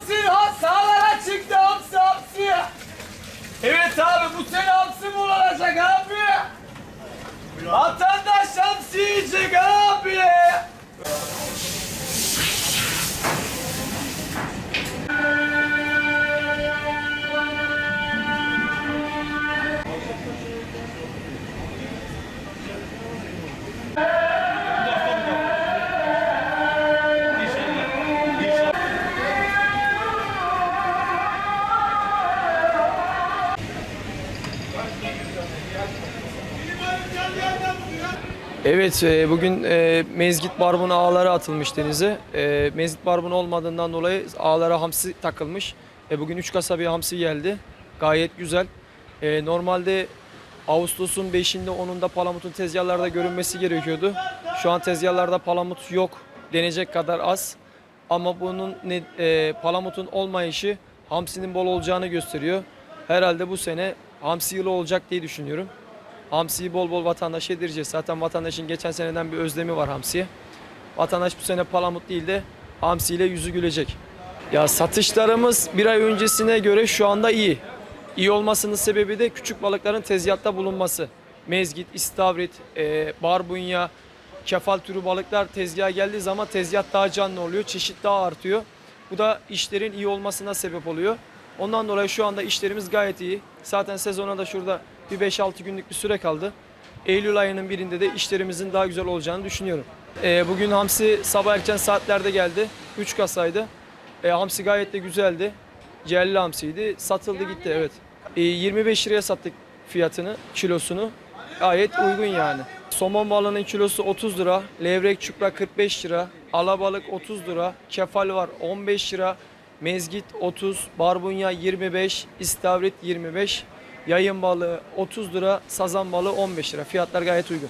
Hamsi hamsi havalara çıktı hamsi hamsi. Evet abi bu sene hamsi mi olacak abi? Vatandaş hamsi yiyecek. Evet, e, bugün e, mezgit barbun ağları atılmış denize. E, mezgit barbun olmadığından dolayı ağlara hamsi takılmış. Bugün 3 kasa bir hamsi geldi. Gayet güzel. Normalde Ağustos'un 5'inde 10'unda palamutun tezgahlarda görünmesi gerekiyordu. Şu an tezgahlarda palamut yok. Denecek kadar az. Ama bunun palamutun olmayışı hamsinin bol olacağını gösteriyor. Herhalde bu sene hamsi yılı olacak diye düşünüyorum. Hamsiyi bol bol vatandaş yedireceğiz. Zaten vatandaşın geçen seneden bir özlemi var hamsiye. Vatandaş bu sene palamut değil de hamsiyle yüzü gülecek. Ya satışlarımız bir ay öncesine göre şu anda iyi. İyi olmasının sebebi de küçük balıkların tezgahta bulunması. Mezgit, istavrit, e, barbunya, kefal türü balıklar tezgaha geldiği zaman tezgah daha canlı oluyor, çeşit daha artıyor. Bu da işlerin iyi olmasına sebep oluyor. Ondan dolayı şu anda işlerimiz gayet iyi. Zaten sezona da şurada bir 5-6 günlük bir süre kaldı. Eylül ayının birinde de işlerimizin daha güzel olacağını düşünüyorum. Ee, bugün Hamsi sabah erken saatlerde geldi. 3 kasaydı. Ee, hamsi gayet de güzeldi. Ciğerli hamsiydi. Satıldı gitti evet. Ee, 25 liraya sattık fiyatını, kilosunu. Gayet uygun yani. Somon balığının kilosu 30 lira, levrek çupra 45 lira, alabalık 30 lira, kefal var 15 lira, mezgit 30, barbunya 25, istavrit 25, yayın balığı 30 lira, sazan balığı 15 lira. Fiyatlar gayet uygun.